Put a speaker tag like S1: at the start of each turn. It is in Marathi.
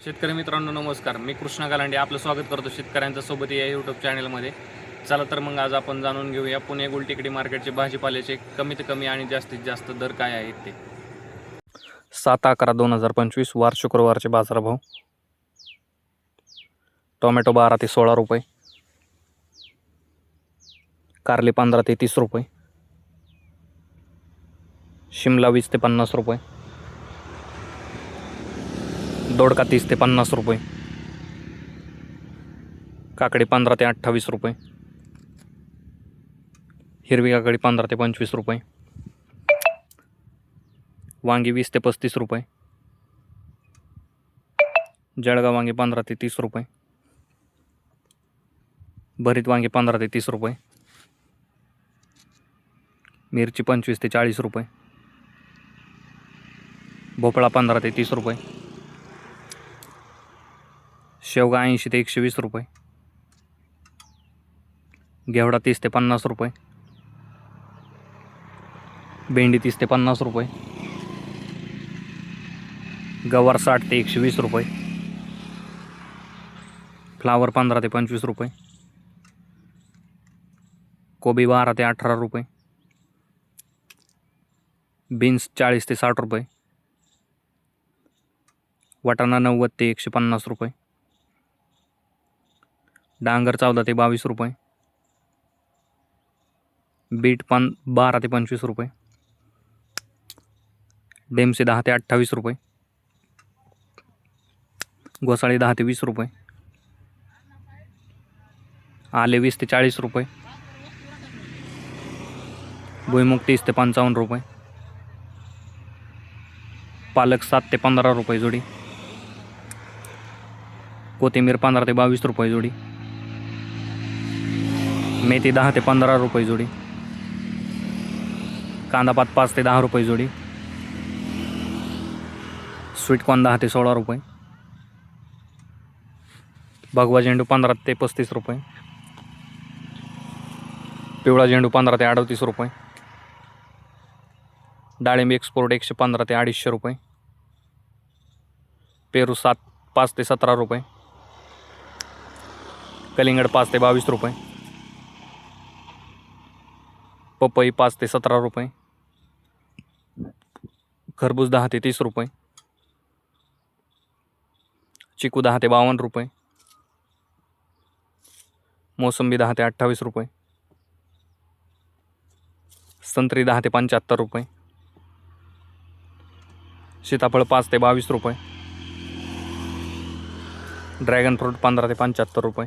S1: शेतकरी मित्रांनो नमस्कार. मी कृष्णा गालांडे आपलं स्वागत करतो शेतकऱ्यांच्या सोबत या यूट्यूब चॅनलमध्ये चला तर मग आज आपण जाणून घेऊया पुणे गुलटेकडी मार्केटचे भाजीपाल्याचे कमीत कमी आणि जास्तीत जास्त दर काय आहेत ते. सात अकरा दोन हजार पंचवीस वार शुक्रवारचे बाजारभाव. टोमॅटो बारा ते सोळा रुपये. कारले पंधरा ते तीस रुपये. शिमला वीस ते पन्नास रुपये. दोडका तीस ते पन्नास रुपये. काकडी पंधरा ते अठ्ठावीस रुपये. हिरवी काकडी पंधरा ते पंचवीस रुपये. वांगी वीस ते पस्तीस रुपये. जळगाव वांगी पंधरा ते तीस रुपये. भरीत वांगी पंधरा ते तीस रुपये. मिरची पंचवीस ते चाळीस रुपये. भोपळा पंधरा ते तीस रुपये. शेवगा ऐंशी ते एकशे वीस रुपये. घेवडा तीस ते पन्नास रुपये. भेंडी तीस ते पन्नास रुपये. गवार साठ ते एकशे वीस रुपये. फ्लावर पंधरा ते पंचवीस रुपये. कोबी बारा ते अठरा रुपये. बीन्स चाळीस ते साठ रुपये. वाटाणा नव्वद ते एकशे पन्नास रुपये. डांगर चौदा ते बावीस रुपये. बीट पण बारा ते पंचवीस रुपये. डेमसे दहा ते अठ्ठावीस रुपये. घोसाळी दहा ते वीस रुपये. आले वीस ते चाळीस रुपये. भुईमुग तीस ते पंचावन्न रुपये. पालक सात ते पंधरा रुपये जोडी. कोथिंबीर पंधरा ते बावीस रुपये जोडी. मेथी दहा ते पंधरा रुपये जोडी. कांदापात पाच ते दहा रुपये जोडी. स्वीटकॉर्न दहा ते सोळा रुपये. भगवा झेंडू पंधरा ते पस्तीस रुपये. पिवळा झेंडू पंधरा ते अडतीस रुपये. डाळिंब एक्सपोर्ट एकशे पंधरा ते अडीचशे रुपये. पेरू सात पाच ते सतरा रुपये. कलिंगड पाच ते बावीस रुपये. पपई पाच ते सतरा रुपये. खरबूज दहा ते तीस रुपये. चिकू दहा ते बावन्न रुपये. मोसंबी दहा ते अठ्ठावीस रुपये. संत्री दहा ते पंच्याहत्तर रुपये. सीताफळ पाच ते बावीस रुपये. ड्रॅगन फ्रूट पंधरा ते पंच्याहत्तर रुपये.